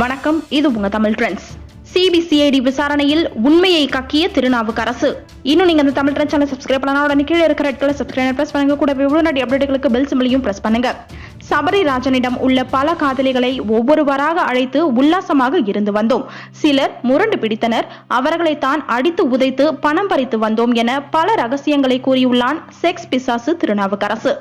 வணக்கம் இது உங்க தமிழ் ட்ரெண்ட்ஸ். சிபிசிஐடி விசாரணையில் உண்மையை கக்கிய திருநாவுக்கரசு. இன்னும் நீங்க இந்த தமிழ் ட்ரெண்ட் சேனல் சப்ஸ்கிரைப் பண்ணலாம் உடனே கீழே இருக்கிற ரெட் கலர் சப்ஸ்கிரைப் பிரஸ் பண்ணுங்க. கூட உடனடி அப்டேட்டுகளுக்கு பெல் சிம்பிளையும் பிரஸ் பண்ணுங்க. சபரிராஜனிடம் உள்ள பல காதலிகளை ஒவ்வொருவராக அழைத்து உல்லாசமாக இருந்து வந்தோம். சிலர் முரண்டு பிடித்தனர். அவர்களை தான் அடித்து உதைத்து பணம் பறித்து வந்தோம் என பல ரகசியங்களை கூறியுள்ளான் செக்ஸ் பிசாசு திருநாவுக்கரசு.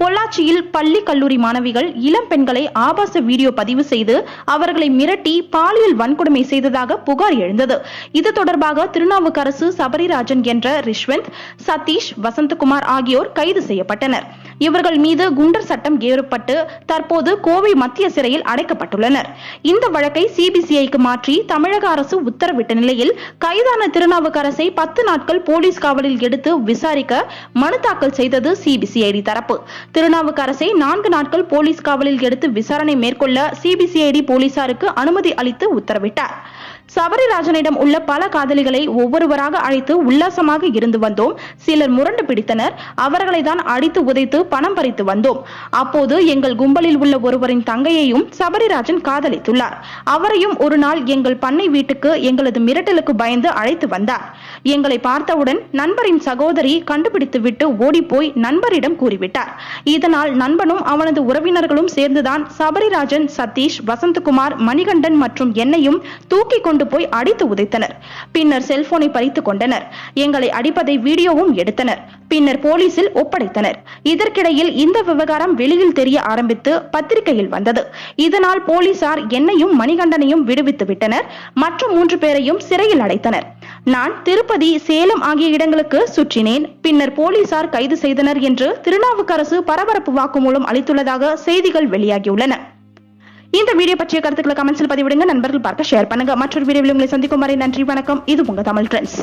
பொள்ளாச்சியில் பள்ளி கல்லூரி மாணவிகள் இளம் பெண்களை ஆபாச வீடியோ பதிவு செய்து அவர்களை மிரட்டி பாலியல் வன்கொடுமை செய்ததாக புகார் எழுந்தது. இது தொடர்பாக திருநாவுக்கரசு சபரிராஜன் என்ற ரிஷ்வந்த் சதீஷ் வசந்தகுமார் ஆகியோர் கைது செய்யப்பட்டனர். இவர்கள் மீது குண்டர் சட்டம் ஏறப்பட்டு தற்போது கோவை மத்திய சிறையில் அடைக்கப்பட்டுள்ளனர். இந்த வழக்கை சிபிசிஐக்கு மாற்றி தமிழக அரசு உத்தரவிட்ட நிலையில் கைதான திருநாவுக்கரசை பத்து நாட்கள் போலீஸ் காவலில் எடுத்து விசாரிக்க மனு தாக்கல் செய்தது சிபிசிஐடி தரப்பு. திருநாவுக்கரசை நான்கு நாட்கள் போலீஸ் காவலில் எடுத்து விசாரணை மேற்கொள்ள சிபிசிஐடி போலீசாருக்கு அனுமதி அளித்து உத்தரவிட்டார். சபரிராஜனிடம் உள்ள பல காதலிகளை ஒவ்வொருவராக அழைத்து உல்லாசமாக இருந்து வந்தோம். சிலர் முரண்டு பிடித்தனர். அவர்களை தான் அடித்து உதைத்து பணம் பறித்து வந்தோம். அப்போது எங்கள் கும்பலில் உள்ள ஒருவரின் தங்கையையும் சபரிராஜன் காதலித்துள்ளார். அவரையும் ஒரு நாள் எங்கள் பண்ணை வீட்டுக்கு எங்களது மிரட்டலுக்கு பயந்து அழைத்து வந்தார். எங்களை பார்த்தவுடன் நண்பரின் சகோதரி கண்டுபிடித்து விட்டு ஓடிப்போய் நண்பரிடம் கூறிவிட்டார். இதனால் நண்பனும் அவனது உறவினர்களும் சேர்ந்துதான் சபரிராஜன் சதீஷ் வசந்தகுமார் மணிகண்டன் மற்றும் என்னையும் தூக்கி கொண்டு கொண்டு போய் அடித்து உதைத்தனர். பின்னர் செல்போனை பறித்துக் கொண்டனர். எங்களை அடிப்பதை வீடியோவும் எடுத்தனர். பின்னர் போலீசில் ஒப்படைத்தனர். இதற்கிடையில் இந்த விவகாரம் வெளியில் தெரிய ஆரம்பித்து பத்திரிகையில் வந்தது. இதனால் போலீசார் என்னையும் மணிகண்டனையும் விடுவித்து விட்டனர். மற்ற மூன்று பேரையும் சிறையில் அடைத்தனர். நான் திருப்பதி சேலம் ஆகிய இடங்களுக்கு சுற்றினேன். பின்னர் போலீசார் கைது செய்தனர் என்று திருநாவுக்கரசு பரபரப்பு வாக்குமூலம் அளித்துள்ளதாக செய்திகள் வெளியாகியுள்ளன. இந்த வீடியோ பற்றிய கருத்துக்களை கமெண்ட்ஸில் பதிவிடுங்க. நண்பர்கள் பார்க்க ஷேர் பண்ணுங்க. மற்றொரு வீடியோவில் உங்களை சந்திக்கும் வரை நன்றி வணக்கம். இது உங்க தமிழ் ட்ரெண்ட்ஸ்